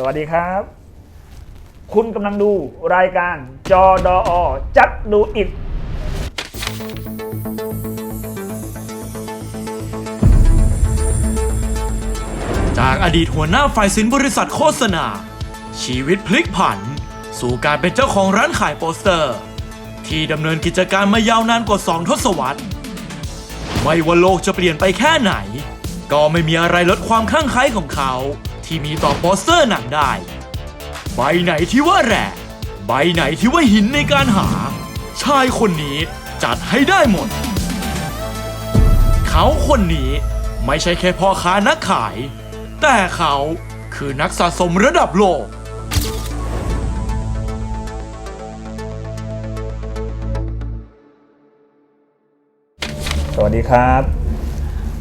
สวัสดีครับ คุณกำลังดูรายการจอดออจัดดูอิดจากอดีตหัวหน้าฝ่ายสินบริษัทโฆษณา ชีวิตพลิกผัน สู่การเป็นเจ้าของร้านขายโปสเตอร์ ที่ดำเนินกิจการมายาวนานกว่า2ทศวรรษ ไม่ว่าโลกจะเปลี่ยนไปแค่ไหน ก็ไม่มีอะไรลดความคลั่งไคล้ของเขา ที่มีต่อโปสเตอร์หนังได้ ใบไหนที่ว่าแหลกใบไหนที่ว่าหินในการหา ชายคนนี้จัดให้ได้หมด เขาคนนี้ไม่ใช่แค่พ่อค้านักขาย แต่เขาคือนักสะสมระดับโลก สวัสดีครับ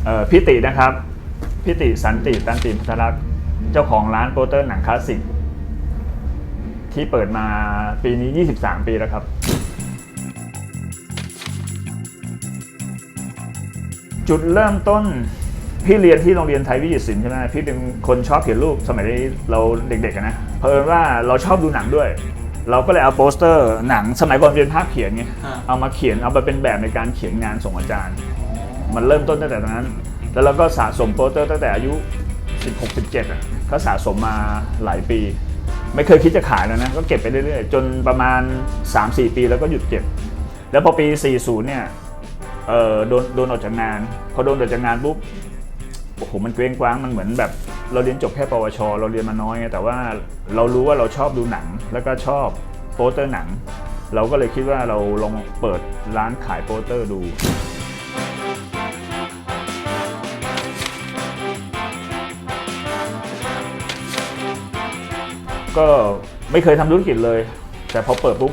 เอ่อพี่ตินะครับพี่ติสันติตันติพัทรักษ์ เจ้าของร้านโปสเตอร์หนังคลาสสิกที่เปิดมาปีนี้ 23 ปีแล้วครับ จุดเริ่มต้นพี่เรียนที่โรงเรียนไทยวิจิตรศิลป์ใช่ไหมพี่เป็นคนชอบเขียนรูปสมัยเราเด็กๆอะนะเพราะว่าเราชอบดูหนังด้วย เราก็เลยเอาโปสเตอร์หนังสมัยก่อนเรียนภาพเขียนไงอ่าเอามาเขียนเอาไปเป็นแบบในการเขียนงานส่งอาจารย์ มันเริ่มต้นตั้งแต่ตอนนั้น แล้วเราก็สะสมโปสเตอร์ตั้งแต่อายุ 16 17อะ ก็สะสมมาหลายปี ไม่เคยคิดจะขายแล้วนะก็เก็บไปเรื่อยๆ จนประมาณ 3-4 ปีแล้วก็หยุดเก็บ แล้วพอปี 40 เนี่ยเออโดนโดนออกจากงาน พอโดนออกจากงานปุ๊บโอ้โหมันเกรงกว้างมันเหมือนแบบเราเรียนจบแค่ปวช เราเรียนมาน้อยไงแต่ว่าเรารู้ว่าเราชอบดูหนัง แล้วก็ชอบโปสเตอร์หนัง เราก็เลยคิดว่าเราลองเปิดร้านขายโปสเตอร์ดู ก็ไม่เคยทำธุรกิจเลย แต่พอเปิดปุ๊บ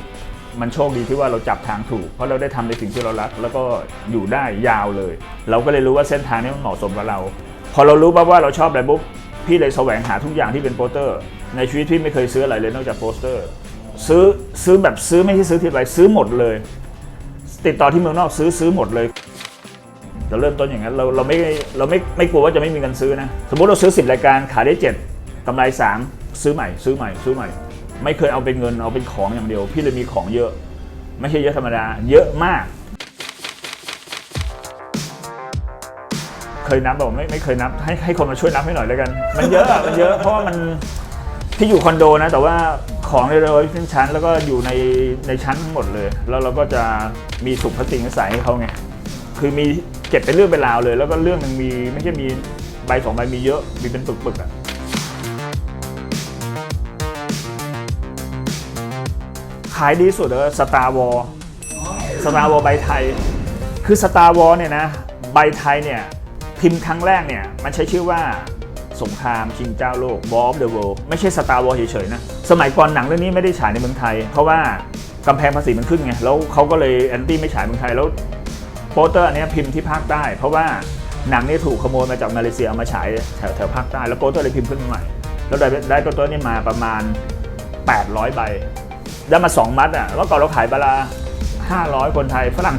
มันโชคดีที่ว่าเราจับทางถูก เพราะเราได้ทำในสิ่งที่เรารัก แล้วก็อยู่ได้ยาวเลย เราก็เลยรู้ว่าเส้นทางนี้มันเหมาะสมกับเรา พอเรารู้ปั๊บว่าเราชอบอะไรปุ๊บพี่เลยแสวงหาทุกอย่างที่เป็นโปสเตอร์ ในชีวิตพี่ไม่เคยซื้ออะไรเลยนอกจากโปสเตอร์ ซื้อซื้อแบบซื้อไม่ใช่ซื้อทีไรซื้อหมดเลย ติดต่อที่เมืองนอกซื้อซื้อหมดเลยเราเริ่มต้นอย่างนั้นเราเราไม่เราไม่ไม่กลัวว่าจะไม่มีเงินซื้อนะสมมติเราซื้อ10รายการขายได้7กำไร3 ซื้อใหม่ ซื้อใหม่ ซื้อใหม่ ไม่เคยเอาเป็นเงินเอาเป็นของอย่างเดียว พี่เลยมีของเยอะ ไม่ใช่เยอะธรรมดา เยอะมาก เคยนับบอกไม่ไม่เคยนับ ให้ให้คนมาช่วยนับให้หน่อยแล้วกัน มันเยอะอะมันเยอะเพราะว่ามันที่อยู่คอนโดนะ แต่ว่าของในเราขึ้นชั้นแล้วก็อยู่ในในชั้นทั้งหมดเลย แล้วเราก็จะมีถุงพลาสติกใส่ให้เขาไงคือมีเก็บเป็นเรื่องเป็นราวเลย แล้วก็เรื่องหนึ่งมีไม่ใช่มีใบสองใบมีเยอะมีเป็นปึกๆอะ ขายดีสุดเลยสตาร์วอลสตาร์วอลใบไทย คือสตาร์วอลเนี่ยนะใบไทยเนี่ยพิมพ์ครั้งแรกเนี่ยมันใช้ชื่อว่าสงครามชิงเจ้าโลก War of the World ไม่ใช่สตาร์วอลเฉยๆนะ สมัยก่อนหนังเรื่องนี้ไม่ได้ฉายในเมืองไทย เพราะว่ากำแพงภาษีมันขึ้นไง แล้วเขาก็เลยแอนตี้ไม่ฉายเมืองไทย แล้วโปสเตอร์อันนี้พิมพ์ที่ภาคใต้ เพราะว่าหนังนี่ถูกขโมยมาจากมาเลเซียเอามาฉายแถวแถวภาคใต้ แล้วโปสเตอร์เลยพิมพ์ขึ้นมาใหม่ แล้วได้ได้โปสเตอร์นี่มาประมาณ 800 ใบ ได้มา 2 มัดอะแล้วก่อนเราขายบาลา500 คนไทยฝรั่ง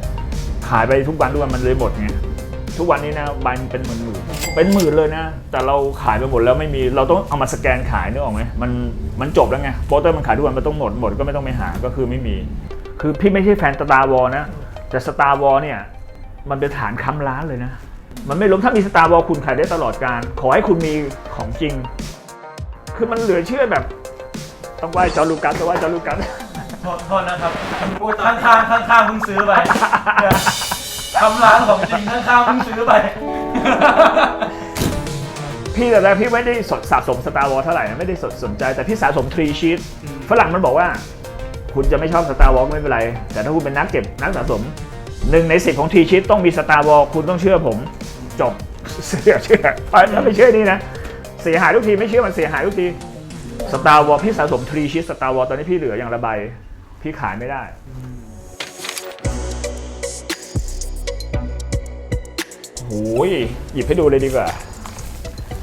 700 ขายไปทุกวันทุกวันมันเลยหมดไงทุกวันนี้นะใบมันเป็นหมื่นหมื่นเป็นหมื่นเลยนะ แต่เราขายไปหมดแล้วไม่มีเราต้องเอามาสแกนขายนึกออกไหมมันมันจบแล้วไงโปสเตอร์มันขายทุกวันมันต้องหมดหมดก็ไม่ต้องไปหาก็คือไม่มี คือพี่ไม่ใช่แฟนสตาร์วอลนะแต่สตาร์วอลเนี่ยมันเป็นฐานค้ำร้านเลยนะ มันไม่ล้มถ้ามีสตาร์วอลคุณขายได้ตลอดการ ขอให้คุณมีของจริง คือมันเหลือเชื่อแบบ ต้องไหว้จอร์ลูกัสต้องไหว้จอร์ลูกัส โทษโทษนะครับข้างข้างข้างข้างๆเพิ่งซื้อไปทำร้านของจริงข้างข้างๆเพิ่งซื้อไป พี่แต่แรกพี่ไม่ได้สสะสมสตาร์วอลเท่าไหร่นะไม่ได้สนสนใจแต่พี่สะสมทรีชีตฝรั่งมันบอกว่า คุณจะไม่ชอบสตาร์วอลไม่เป็นไร แต่ถ้าคุณเป็นนักเก็บนักสะสมหนึ่งในสิบของทรีชีตต้องมีสตาร์วอลคุณต้องเชื่อผม จบเชื่อเชื่อถ้าไม่เชื่อนี่นะ เสียหายทุกทีไม่เชื่อมันเสียหายทุกที สตาร์วอลพี่สะสมทรีชีตสตาร์วอลตอนนี้พี่เหลืออย่างระบายพี่ขายไม่ได้ โอ้ยหยิบให้ดูเลยดีกว่า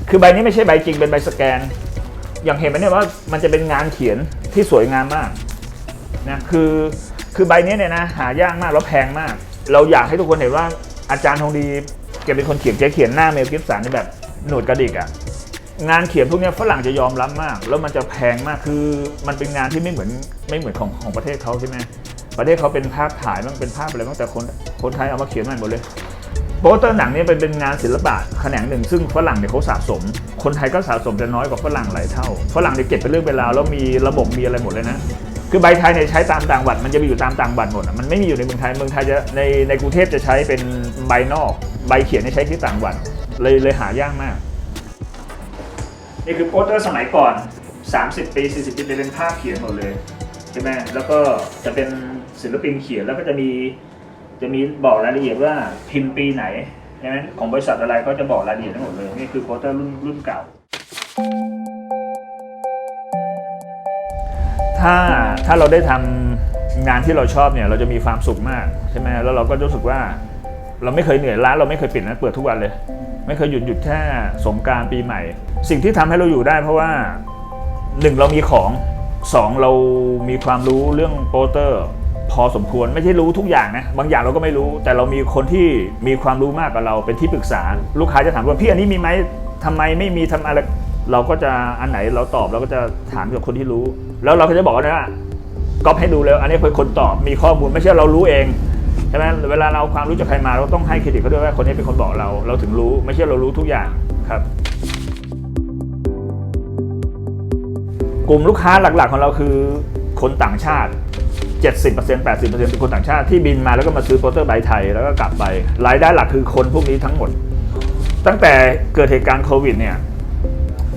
คือใบนี้ไม่ใช่ใบจริงเป็นใบสแกน อย่างเห็นไหมเนี่ยว่ามันจะเป็นงานเขียนที่สวยงามมากนะคือคือใบนี้เนี่ยนะหายากมากแล้วแพงมาก เราอยากให้ทุกคนเห็นว่าอาจารย์ทองดีแกเป็นคนเขียนแกเขียนหน้าเมลกิฟสันในแบบหนวดกระดิกอะ่ะ งานเขียนพวกนี้ฝรั่งจะยอมรับมาก แล้วมันจะแพงมากคือมันเป็นงานที่ไม่เหมือนไม่เหมือนของของประเทศเขาใช่ไหมประเทศเขาเป็นภาพถ่ายมันเป็นภาพอะไรบ้างแต่คนคนไทยเอามาเขียนใหม่หมดเลยโปสเตอร์หนังนี่เป็นเป็นงานศิลปะแขนงหนึ่ง ซึ่งฝรั่งเนี่ยเขาสะสม คนไทยก็สะสมจะน้อยกว่าฝรั่งหลายเท่าฝรั่งเนี่ยเก็บเป็นเรื่องเป็นราวแล้วมีระบบมีอะไรหมดเลยนะคือใบไทยเนี่ยใช้ตามต่างจังหวัดมันจะไปอยู่ตามต่างจังหวัดหมดมันไม่มีอยู่ในเมืองไทยเมืองไทยจะในในกรุงเทพจะใช้เป็นใบนอก ใบเขียนใช้ที่ต่างจังหวัดเลยเลยหายากมาก นี่คือโปสเตอร์สมัยก่อน 30 ปี 40 ปีจะเป็นภาพเขียนหมดเลยใช่ไหมแล้วก็จะเป็นศิลปินเขียนแล้วก็จะมีจะมีบอกรายละเอียดว่าพิมพ์ปีไหนใช่ไหมของบริษัทอะไรก็จะบอกรายละเอียดทั้งหมดเลยนี่คือโปสเตอร์รุ่นรุ่นเก่า ถ้าถ้าเราได้ทำงานที่เราชอบเนี่ย เราจะมีความสุขมากใช่ไหมแล้วเราก็รู้สึกว่า เราไม่เคยเหนื่อยร้านเราไม่เคยปิดนะเปิดทุกวันเลย ไม่เคยหยุดหยุดแค่สงการปีใหม่ สิ่งที่ทำให้เราอยู่ได้ เพราะว่าหนึ่งเรามีของสองเรามีความรู้เรื่องโปสเตอร์ พอสมควรไม่ใช่รู้ทุกอย่างนะบางอย่างเราก็ไม่รู้ แต่เรามีคนที่มีความรู้มากกว่าเราเป็นที่ปรึกษา ลูกค้าจะถามว่าพี่อันนี้มีไหมทำไมไม่มีทำอะไรเราก็จะอันไหนเราตอบเราก็จะถามกับคนที่รู้ แล้วเราก็จะบอกว่าเนี่ยก๊อปให้ดูแล้ว อันนี้เป็นคนตอบมีข้อมูลไม่ใช่เรารู้เอง ใช่ไหมเวลาเราเอาความรู้จากใครมาเราต้องให้เครดิตเขาด้วยว่าคนนี้เป็นคนบอกเรา เราถึงรู้ไม่ใช่เรารู้ทุกอย่างครับ กลุ่มลูกค้าหลักๆของเราคือคนต่างชาติ 70% 80%เป็นคนต่างชาติที่บินมาแล้วก็มาซื้อโปสเตอร์ใบไทยแล้วก็กลับไปรายได้หลักคือคนพวกนี้ทั้งหมด ตั้งแต่เกิดเหตุการณ์โควิดเนี่ย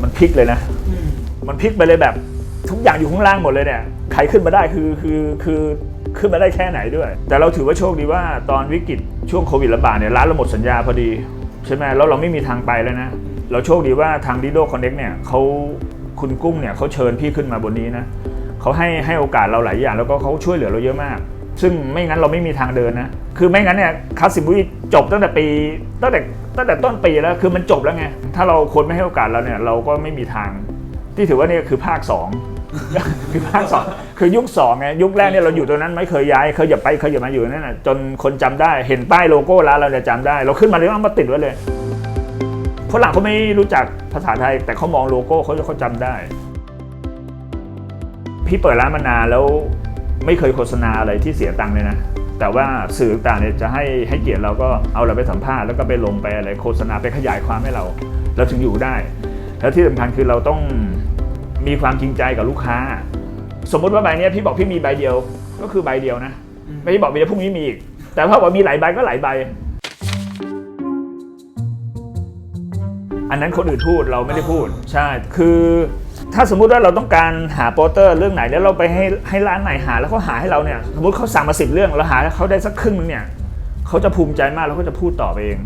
มันพลิกเลยนะ มันพลิกไปเลยแบบ ทุกอย่างอยู่ข้างล่างหมดเลยเนี่ยใครขึ้นมาได้คือคือคือขึ้นมาได้แค่ไหนด้วย แต่เราถือว่าโชคดีว่าตอนวิกฤตช่วงโควิดระบาดเนี่ยร้านเราหมดสัญญาพอดีใช่ไหมแล้วเราไม่มีทางไปแล้วนะ เราโชคดีว่าทางดิโดคอนเน็กเนี่ยเขาคุณกุ้งเนี่ยเขาเชิญพี่ขึ้นมาบนนี้นะเขาให้ให้โอกาสเราหลายอย่าง แล้วก็เขาช่วยเหลือเราเยอะมาก ซึ่งไม่งั้นเราไม่มีทางเดินนะ คือไม่งั้นเนี่ยคาสิบุยจบตั้งแต่ปีตั้งแต่ตั้งแต่ต้นปีแล้วคือมันจบแล้วไงถ้าเราคนไม่ให้โอกาสเราเนี่ยเราก็ไม่มีทาง ที่ถือว่านี่คือภาคสองคือภาคสองคือยุคสองไงยุคแรกเนี่ยเราอยู่ตรงนั้นไม่เคยย้ายเคยอย่าไปเคยอย่ามาอยู่นั่นน่ะจนคนจำได้เห็นป้ายโลโก้ร้านเราเนี่ยจำได้ เราขึ้นมาเลยเอามาติดไว้เลยฝรั่งเขาไม่รู้จักภาษาไทย แต่เขามองโลโก้เขาเขาจำได้ พี่เปิดร้านมานานแล้วไม่เคยโฆษณาอะไรที่เสียตังค์เลยนะแต่ว่าสื่อต่างเนี่ยจะให้ให้เกียรติเราก็เอาเราไปสัมภาษณ์แล้วก็ไปลงไปอะไรโฆษณาไปขยายความให้เรา เราถึงอยู่ได้ แล้วที่สำคัญคือเราต้อง มีความจริงใจกับลูกค้า สมมติว่าใบเนี้ยพี่บอกพี่มีใบเดียว ก็คือใบเดียวนะ ไม่ได้บอกใบเดียวพรุ่งนี้มีอีก แต่ถ้าบอกมีหลายใบก็หลายใบ อันนั้นคนอื่นพูดเราไม่ได้พูด ใช่ คือถ้าสมมุติว่าเราต้องการหาโปสเตอร์เรื่องไหนแล้วเราไปให้ให้ร้านไหนหาแล้วเขาหาให้เราเนี่ยสมมติเขาสั่งมาสิบเรื่องเราหาให้เขาได้สักครึ่งนึงเนี่ยเขาจะภูมิใจมากแล้วก็จะพูดต่อไปเอง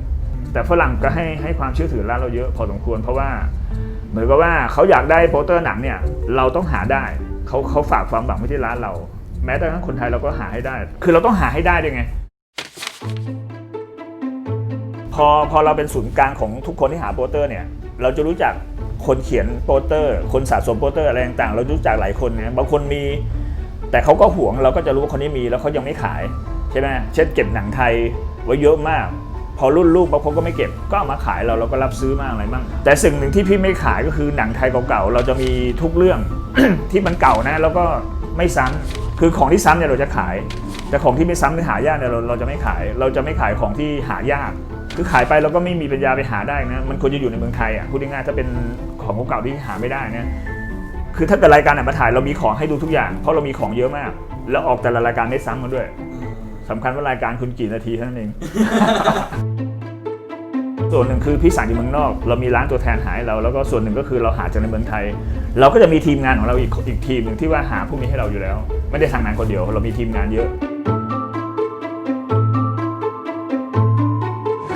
แต่ฝรั่งก็ให้ให้ความเชื่อถือร้านเราเยอะพอสมควรเพราะว่า เหมือนกับว่าเขาอยากได้โปสเตอร์หนังเนี่ยเราต้องหาได้เขาเขาฝากความหวังไว้ที่ร้านเรา แม้แต่ทั้งคนไทยเราก็หาให้ได้ คือเราต้องหาให้ได้ด้วยไงพอพอเราเป็นศูนย์กลางของทุกคนที่หาโปสเตอร์เนี่ยเราจะรู้จักคนเขียนโปสเตอร์ คนสะสมโปสเตอร์อะไรต่างๆ เรารู้จักหลายคนเนี่ยบางคนมี แต่เขาก็หวงเราก็จะรู้ว่าคนนี้มีแล้วเขายังไม่ขายใช่ไหมเช่นเก็บหนังไทยไว้เยอะมาก พอรุ่นลูกบางคนก็ไม่เก็บก็เอามาขายเราเราก็รับซื้อมากอะไรบ้างแต่สิ่งหนึ่งที่พี่ไม่ขายก็คือหนังไทยเก่าๆเราจะมีทุกเรื่อง ที่มันเก่านะ แล้วก็ไม่ซ้ำคือของที่ซ้ำเนี่ยเราจะขาย แต่ของที่ไม่ซ้ำหรือหายากเนี่ยเราเราจะไม่ขาย เราจะไม่ขายของที่หายาก คือขายไปเราก็ไม่มีปัญญาไปหาได้นะมันควรจะอยู่ในเมืองไทยอะพูดง่ายๆถ้าเป็นของเก่าที่หาไม่ได้นะคือถ้าเกิดรายการไหนมาถ่ายเรามีของให้ดูทุกอย่าง เพราะเรามีของเยอะมาก แล้วออกแต่ละรายการไม่ซ้ำกันด้วย สำคัญว่ารายการคุณกี่นาทีเท่านั้นเอง ส่วนหนึ่งคือพี่สั่งจากเมืองนอก เรามีร้านตัวแทนหาให้เรา แล้วก็ส่วนหนึ่งก็คือเราหาจากในเมืองไทย เราก็จะมีทีมงานของเราอีกอีกทีมหนึ่งที่ว่าหาพวกนี้ให้เราอยู่แล้ว ไม่ได้ทำงานคนเดียว เรามีทีมงานเยอะ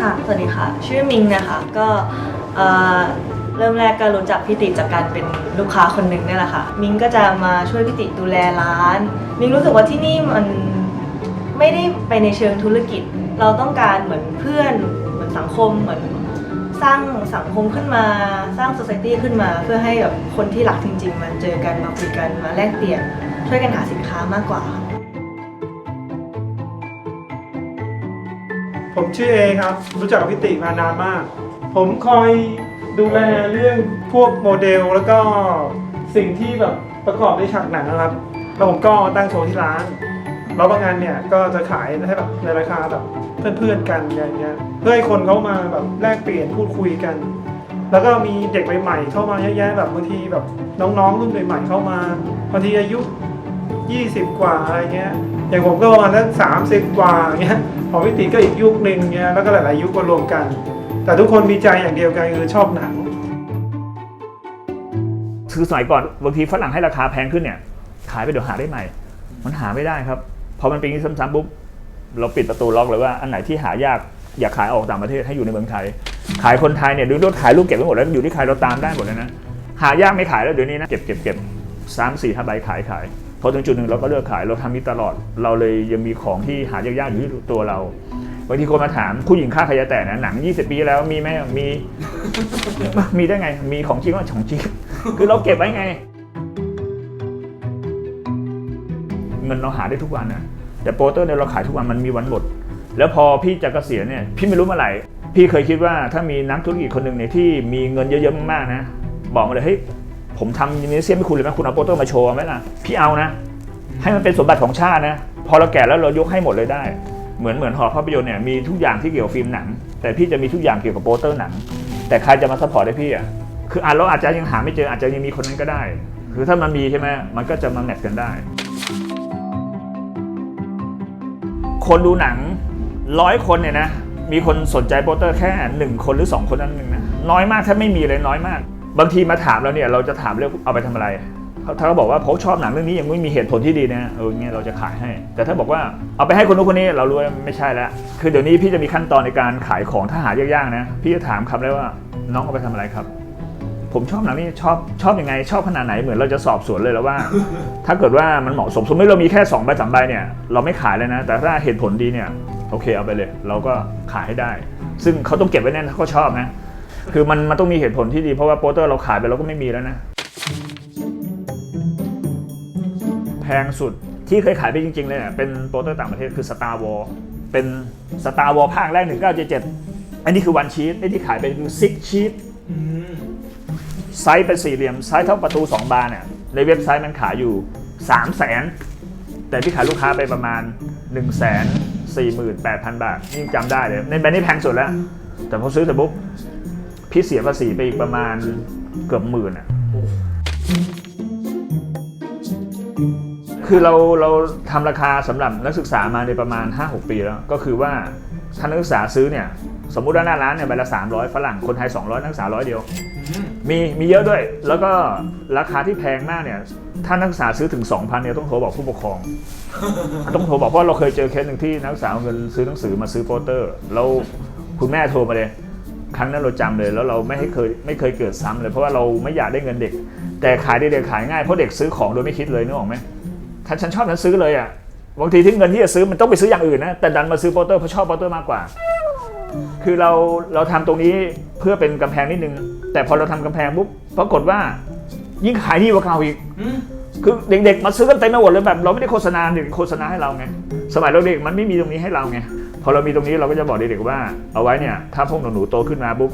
ค่ะ สวัสดีค่ะ ชื่อมิงนะคะ ก็เอ่อเริ่มแรกก็รู้จักพี่ติจากการเป็นลูกค้าคนหนึ่งนี่แหละค่ะ มิงก็จะมาช่วยพี่ติดูแลร้าน มิงรู้สึกว่าที่นี่มัน ไม่ได้ไปในเชิงธุรกิจ เราต้องการเหมือนเพื่อนเหมือนสังคมเหมือนสร้างสังคมขึ้นมาสร้าง society ขึ้นมา เพื่อให้แบบคนที่รักจริง ๆ มาเจอกันมาคุยกันมาแลกเปลี่ยน ช่วยกันหาสินค้ามากกว่า ผมชื่อเอครับ รู้จักกับพิติมานานมาก ผมคอยดูแลเรื่องพวกโมเดลแล้วก็สิ่งที่แบบประกอบในฉากหนังนะครับ แล้วผมก็ตั้งโชว์ที่ร้าน แล้วบางงานเนี่ยก็จะขายให้แบบในราคาแบบเพื่อนๆกันอย่างเงี้ยเพื่อให้คนเขามาแบบแลกเปลี่ยนพูดคุยกัน แล้วก็มีเด็กใหม่ๆเข้ามาเยอะแยะแบบบางทีแบบน้องๆรุ่นใหม่ๆเข้ามาบางทีอายุ 20 กว่าอะไรเงี้ยอย่างผมก็ประมาณสักสามสิบกว่าเงี้ยของพิติก็อีกยุคหนึ่งเงี้ยแล้วก็หลายๆยุคมารวมกัน แต่ทุกคนมีใจอย่างเดียวกันคือชอบหนังคือสมัยก่อนบางทีฝรั่งให้ราคาแพงขึ้นเนี่ยขายไปเดี๋ยวหาได้ใหม่ มันหาไม่ได้ครับ พอมันเป็นอย่างนี้ซ้ำๆปุ๊บเราปิดประตูล็อกเลยว่าอันไหนที่หายากอย่าขายออกต่างประเทศให้อยู่ในเมืองไทย ขายคนไทยเนี่ยดูด้วยขายรูปเก็บไว้หมดแล้วอยู่ที่ใครเราตามได้หมดเลยนะหายากไม่ขายแล้วเดี๋ยวนี้นะเก็บเก็บเก็บสามสี่ห้าใบขายขายพอถึงจุดหนึ่งเราก็เลิกขายเราทำนี้ตลอด เราเลยยังมีของที่หายากๆอยู่ที่ตัวเราบางทีคนมาถามผู้หญิงค่าขยะแตกนะหนัง 20 ปีแล้วมีไหมมี มีได้ไง มีของจริงก็ของจริง คือเราเก็บไว้ไง เงินเราหาได้ทุกวันนะแต่โปสเตอร์เนี่ยเราขายทุกวันมันมีวันหมด แล้วพอพี่จะเกษียณเนี่ยพี่ไม่รู้เมื่อไหร่พี่เคยคิดว่าถ้ามีนักธุรกิจคนหนึ่งเนี่ยที่มีเงินเยอะๆมากๆนะ บอกมาเลยเฮ้ยผมทำมินิเซียมให้คุณเลยไหมคุณเอาโปสเตอร์มาโชว์ไหมล่ะพี่เอานะ ให้มันเป็นสมบัติของชาตินะ พอเราแก่แล้วเรายกให้หมดเลยได้ เหมือนเหมือนหอภาพยนตร์เนี่ยมีทุกอย่างที่เกี่ยวกับฟิล์มหนัง แต่พี่จะมีทุกอย่างเกี่ยวกับโปสเตอร์หนัง แต่ใครจะมาซัพพอร์ตให้พี่อะคืออะเราอาจจะยังหาไม่เจออาจจะยังมีคนนั้นก็ได้ คือถ้ามันมีใช่ไหมมันก็จะมาแมทกันได้ คนดูหนังร้อยคนเนี่ยนะมีคนสนใจโปสเตอร์แค่หนึ่งคนหรือสองคนนั้นหนึ่งนะน้อยมากถ้าไม่มีเลยน้อยมาก บางทีมาถามเราเนี่ยเราจะถามเรื่องเอาไปทำอะไรเขาถ้าเขาบอกว่าเขาชอบหนังเรื่องนี้ยังไม่มีเหตุผลที่ดีนะเออเงี้ยเราจะขายให้ แต่ถ้าบอกว่าเอาไปให้คนนู้นคนนี้เรารู้ว่าไม่ใช่แล้วคือเดี๋ยวนี้พี่จะมีขั้นตอนในการขายของถ้าหายากๆนะ พี่จะถามคำเลยว่าน้องเอาไปทำอะไรครับ ผมชอบหนังนี่ชอบชอบยังไง ชอบขนาดไหนเหมือนเราจะสอบสวนเลยแล้วว่า ถ้าเกิดว่ามันเหมาะสมสมมติเรามีแค่2ใบสามใบเนี่ยเราไม่ขายเลยนะ แต่ถ้าเหตุผลดีเนี่ยโอเคเอาไปเลย เราก็ขายให้ได้ ซึ่งเขาต้องเก็บไว้แน่นถ้าเขาชอบนะ คือมันมันต้องมีเหตุผลที่ดีเพราะว่าโปสเตอร์เราขายไปเราก็ไม่มีแล้วนะ แพงสุดที่เคยขายไปจริง ๆ เลยเนี่ยเป็นโปสเตอร์ต่างประเทศคือ Star War เป็น Star War ภาคแรก1977อันนี้คือวันชีตไอ้ที่ขายไปคือซิกชีต ไซส์เป็นสี่เหลี่ยมไซส์เท่าประตู 2 บานเนี่ยในเว็บไซต์มันขายอยู่ 3 0 0แสนแต่พี่ขายลูกค้าไปประมาณ 1 4 8 0 0 0 บาทยิ่งจำได้เลย ในแบรนด์นี้แพงสุดแล้ว แต่พอซื้อแต่ปุ๊บพี่เสียภาษีไปอีกประมาณเกือบหมื่นอะคือเราเราทำราคาสำหรับนักศึกษามาในประมาณ 5-6 ปีแล้ว ก็คือว่า ถ้านักศึกษาซื้อเนี่ยสมมุติว่าหน้าร้านเนี่ยใบละ 300 ฝรั่งคนไทย 200 นักศึกษาร้อยเดียว มีมีเยอะด้วย แล้วก็ราคาที่แพงมากเนี่ยถ้านักศึกษาซื้อถึง 2,000เนี่ยต้องโทรบอกผู้ปกครอง ต้องโทรบอกเพราะเราเคยเจอเคสหนึ่งที่นักศึกษาเอาเงินซื้อหนังสือมาซื้อโปสเตอร์แล้วคุณแม่โทรมาเลย ครั้งนั้นเราจำเลยแล้วเราไม่ให้เคยไม่เคยเกิดซ้ำเลย เพราะว่าเราไม่อยากได้เงินเด็ก แต่ขายเด็กๆขายง่ายเพราะเด็กซื้อของโดยไม่คิดเลยนึกออกไหมถ้าฉันชอบนั้นซื้อเลยอะ บางทีที่เงินที่จะซื้อมันต้องไปซื้ออย่างอื่นนะแต่ดันมาซื้อโปสเตอร์เพราะชอบโปสเตอร์มากกว่า คือเราเราทำตรงนี้เพื่อเป็นกำแพงนิดนึง แต่พอเราทำกำแพงปุ๊บปรากฏว่า ยิ่งขายดีกว่าเก่าอีก คือเด็กๆมาซื้อกันเต็มไปหมดเลยแบบเราไม่ได้โฆษณาเด็กโฆษณาให้เราไงสมัยเราเด็กมันไม่มีตรงนี้ให้เราไงพอเรามีตรงนี้เราก็จะบอกเด็กๆว่า เอาไว้เนี่ยถ้าพวกหนูๆโตขึ้นมาปุ๊บ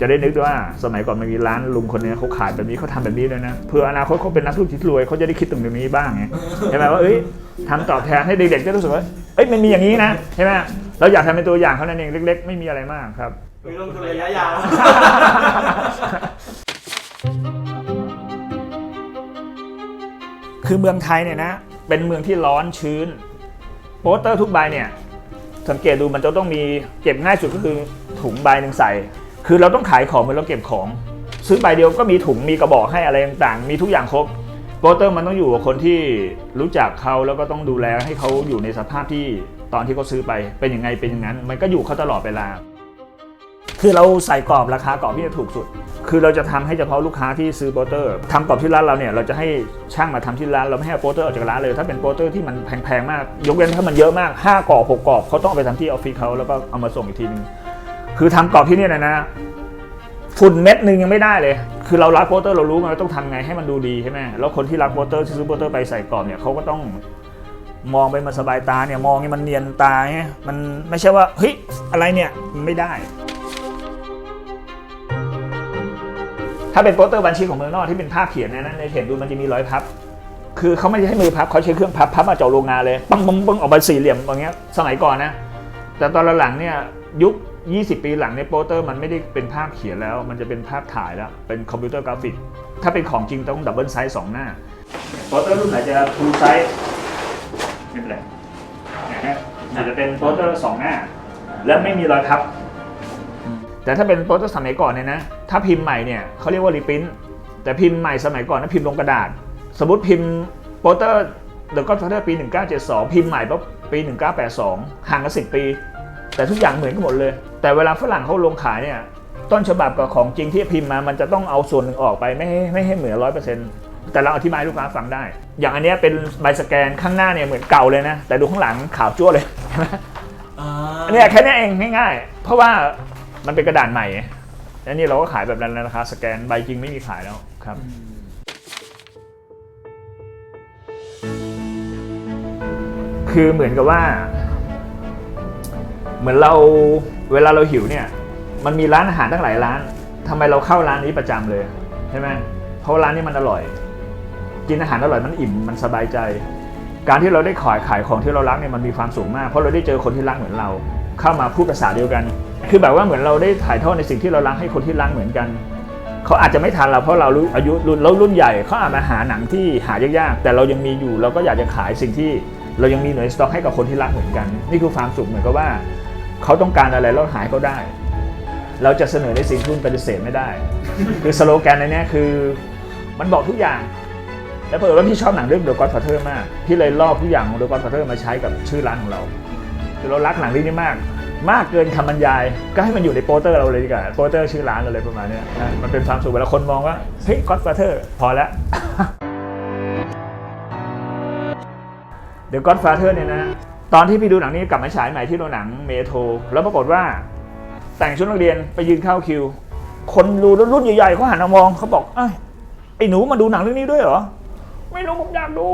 จะได้นึกว่าสมัยก่อนมันมีร้านลุงคนเนี้ยเขาขายแบบนี้เขาทำแบบนี้เลยนะเพื่ออนาคตเขาเป็นนักธุรกิจที่รวยเขาจะได้คิดตรงนี้บ้างไงใช่ไหมว่าเอ้ยทำตอบแทนให้เด็กๆจะรู้สึกว่าเอ้ยมันมีอย่างนี้นะใช่ไหมเราอยากทำเป็นตัวอย่างเขานั่นเองเล็ก ๆ ไม่มีอะไรมากครับมีลงทุนระยะยาวคือเมืองไทยเนี่ยนะ เป็นเมืองที่ร้อนชื้น โปสเตอร์ทุกใบเนี่ย สังเกตดูมันจะต้องมีเก็บง่ายสุดก็คือถุงใบหนึ่งใส่ คือเราต้องขายของเหมือนเราเก็บของ ซื้อใบเดียวก็มีถุงมีกระบอกให้อะไรต่างๆ มีทุกอย่างครบโปสเตอร์มันต้องอยู่กับคนที่รู้จักเขาแล้วก็ต้องดูแลให้เขาอยู่ในสภาพที่ตอนที่เขาซื้อไปเป็นยังไงเป็นอย่างนั้น มันก็อยู่เขาตลอดเวลา คือเราใส่กรอบราคากรอบที่จะถูกสุด คือเราจะทำให้เฉพาะลูกค้าที่ซื้อโปสเตอร์ทำกรอบที่ร้านเราเนี่ยเราจะให้ช่างมาทำที่ร้านเราไม่ให้โปสเตอร์ออกจากร้านเลย ถ้าเป็นโปสเตอร์ที่มันแพงๆมาก ยกเว้นถ้ามันเยอะมาก5กรอบ6กรอบเขาต้องไปทำที่ออฟฟิศเขาแล้วก็เอามาส่งอีกทีนึง คือทำกรอบที่นี่นะนะฝุ่นเม็ดหนึ่งยังไม่ได้เลย คือเรารักโปสเตอร์เรารู้ไงว่าต้องทำไงให้มันดูดีใช่ไหมแล้วคนที่รักโปสเตอร์ที่ซื้อโปสเตอร์ไปใส่กรอบเนี่ยเขาก็ต้องมองไปมันสบายตาเนี่ยมองให้มันเนียนตาไงมันไม่ใช่ว่าเฮ้ยอะไรเนี่ยมันไม่ได้ ถ้าเป็นโปสเตอร์บัญชีของเมืองนอกที่เป็นภาพเขียนเนยนะในเห็นดูมันจะมีรอยพับ คือเขาไม่ให้มือพับเขาใช้เครื่องพับพับมาจากโรงงานเลยปังปังปังออกมาสี่เหลี่ยมอย่างเงี้ยสมัยก่อนนะแต่ตอนหลังเนี่ยยุค 20 ปีหลังในโปสเตอร์มันไม่ได้เป็นภาพเขียนแล้ว มันจะเป็นภาพถ่ายแล้ว เป็นคอมพิวเตอร์กราฟิก ถ้าเป็นของจริงต้องดับเบิลไซส์สองหน้าโปสเตอร์รุ่นไหนจะฟูลไซส์ไม่เป็นไรนะฮะอาจจะเป็นโปสเตอร์สองหน้า และไม่มีรอยพับ แต่ถ้าเป็นโปสเตอร์สมัยก่อนเนี่ยนะ ถ้าพิมพ์ใหม่เนี่ยเขาเรียกว่ารีพิมพ์แต่พิมพ์ใหม่สมัยก่อนนะพิมพ์ลงกระดาษ สมมติพิมพ์โปสเตอร์ The Godfather ปี 1972 พิมพ์ใหม่ปั๊บปี 1982 ห่างกัน10 ปี แต่ทุกอย่างเหมือนกันหมดเลย แต่เวลาฝรั่งเขาลงขายเนี่ยต้นฉบับกับของจริงที่พิมพ์มา มันจะต้องเอาส่วนหนึ่งออกไปไม่ให้ไม่ให้เหมือนร้อยเปอร์เซ็นต์แต่เราอธิบายให้ลูกค้าฟังได้ อย่างอันเนี้ยเป็นใบสแกนข้างหน้าเนี่ยเหมือนเก่าเลยนะ แต่ดูข้างหลังขาวจั่วเลยอันเนี้ยแค่นี้เองง่ายๆ เพราะว่ามันเป็นกระดาษใหม่ไงแล้วนี่เราก็ขายแบบนั้นแล้วนะคะสแกนใบจริงไม่มีขายแล้วครับ คือเหมือนกับว่า เหมือนเราเวลาเราหิวเนี่ยมันมีร้านอาหารตั้งหลายร้านทำไมเราเข้าร้านนี้ประจำเลยใช่ไหมเพราะร้านนี้มันอร่อย กินอาหารอร่อยมันอิ่มมันสบายใจ การที่เราได้ขายขายของที่เรารักเนี่ยมันมีความสุขมาก เพราะเราได้เจอคนที่รักเหมือนเรา เข้ามาพูดภาษาเดียวกัน คือแบบว่าเหมือนเราได้ถ่ายทอดในสิ่งที่เรารักให้คนที่รักเหมือนกันเขาอาจจะไม่ทันเราเพราะเรารู้อายุรุ่นเรารุ่นใหญ่เขาอาจมาหาหนังที่หายากๆแต่เรายังมีอยู่เราก็อยากจะขายสิ่งที่เรายังมีหน่วยสต็อกให้กับคนที่รักเหมือนกัน นี่คือความสุขเหมือนกับว่า เขาต้องการอะไรเราหายเขาได้ เราจะเสนอในสิ่งที่คุณปฏิเสธไม่ได้ คือสโลแกนในนี้คือมันบอกทุกอย่าง แล้วเผื่อว่าพี่ชอบหนังเรื่อง The Godfather มาก พี่เลยลอบทุกอย่างของ The Godfather มาใช้กับชื่อร้านของเราคือเรารักหนังเรื่องนี้มาก มากเกินคำบรรยาย ก็ให้มันอยู่ในโปสเตอร์เราเลยดีกว่าโปสเตอร์ชื่อร้านเราเลยประมาณนี้นะมันเป็นความสุขเวลาคนมองว่าเฮ้ย Godfather พอแล้ว The Godfather เนี่ยนะ ตอนที่พี่ดูหนังนี้กลับมาฉายใหม่ที่โรงหนังเมโทรแล้วปรากฏว่า แต่งชุดนักเรียนไปยืนเข้าคิว คนดูรุ่นใหญ่ๆเขาหันมามองเขาบอกเอ้ไอ้หนูมาดูหนังเรื่องนี้ด้วยเหรอไม่รู้ผมอยากดู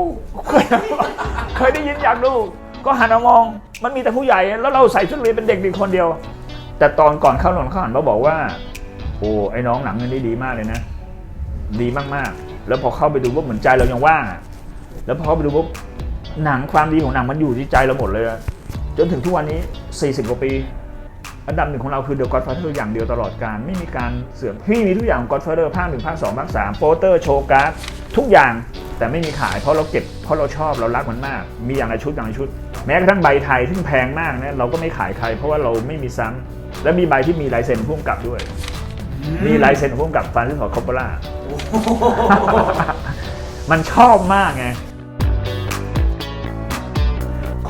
เคยได้ยินอยากดู ก็หันมามองมันมีแต่ผู้ใหญ่แล้วเราใส่ชุดเรียนเป็นเด็กเีคนเดียว แต่ตอนก่อนเข้าหนนเขาหันมาบอกว่า โอ้ไอ้น้องหนังเรื่องนี้ดีมากเลยนะ ดีมากๆ แล้วพอเข้าไปดูว่าเหมือนใจเรายังว่างแล้วพอเข้าไปดูว่า หนังความดีของหนังมันอยู่ที่ใจเราหมดเลยอะจนถึงทุกวันนี้ 40 กว่าปี อันดับหนึ่งของเราคือ The Godfather อย่างเดียวตลอดการ ไม่มีการเสื่อมพี่มีทุกอย่างของ Godfather ภาคหนึ่งภาคสองภาคสามโปสเตอร์โชว์การ์ดทุกอย่างแต่ไม่มีขายเพราะเราเก็บเพราะเราชอบเรารักมันมาก มีอย่างละชุดอย่างละชุด แม้กระทั่งใบไทยที่แพงมากเนี่ยเราก็ไม่ขายใคร เพราะว่าเราไม่มีซ้ำและมีใบที่มีลายเซ็นผู้กำกับด้วยมีลายเซ็นของผู้กำกับฟรานซิสฟอร์ดคอปโปล่ามันชอบมากไง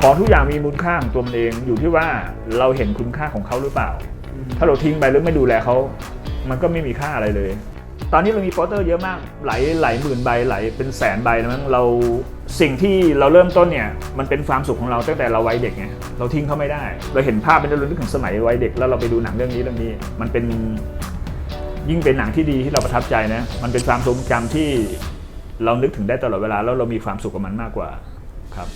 ของทุกอย่างมีมูลค่าของตัวมันเองอยู่ที่ว่าเราเห็นคุณค่าของเขาหรือเปล่า ถ้าเราทิ้งไปหรือไม่ดูแลเขามันก็ไม่มีค่าอะไรเลย ตอนนี้เรามีโปสเตอร์เยอะมากหลายหลายหมื่นใบหลายเป็นแสนใบนะมั้งเราสิ่งที่เราเริ่มต้นเนี่ยมันเป็นความสุขของเราตั้งแต่เราวัยเด็กไงเราทิ้งเขาไม่ได้ เราเห็นภาพเป็นเรื่องนึกถึงสมัยวัยเด็ก แล้วเราไปดูหนังเรื่องนี้เรื่องนี้ มันเป็นยิ่งเป็นหนังที่ดีที่เราประทับใจนะมันเป็นความทรงจำที่เรานึกถึงได้ตลอดเวลาแล้วเรามีความสุขกับมันมากกว่าครับ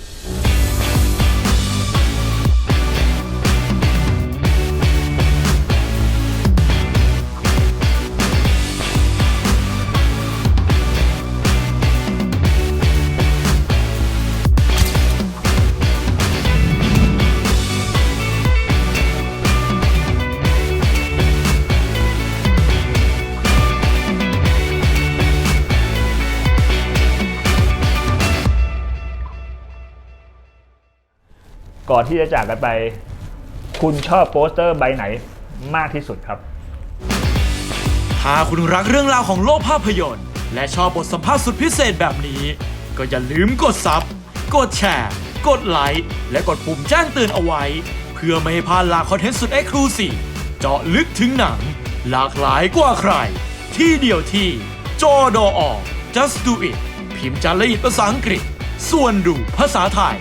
ก่อนที่จะจากกันไป คุณชอบโปสเตอร์ใบไหนมากที่สุดครับ ถ้าคุณรักเรื่องราวของโลกภาพยนตร์ และชอบบทสัมภาษณ์สุดพิเศษแบบนี้ ก็อย่าลืมกดซับกดแชร์ กดไลค์ และกดปุ่มแจ้งเตือนเอาไว้ เพื่อไม่ให้พลาดหลากคอนเทนต์สุดเอ็กซ์คลูซีฟเจาะลึกถึงหนัง หลากหลายกว่าใคร ที่เดียวที่จอดออ just do it พิมพ์จารีตภาษาอังกฤษ ส่วนดูภาษาไทย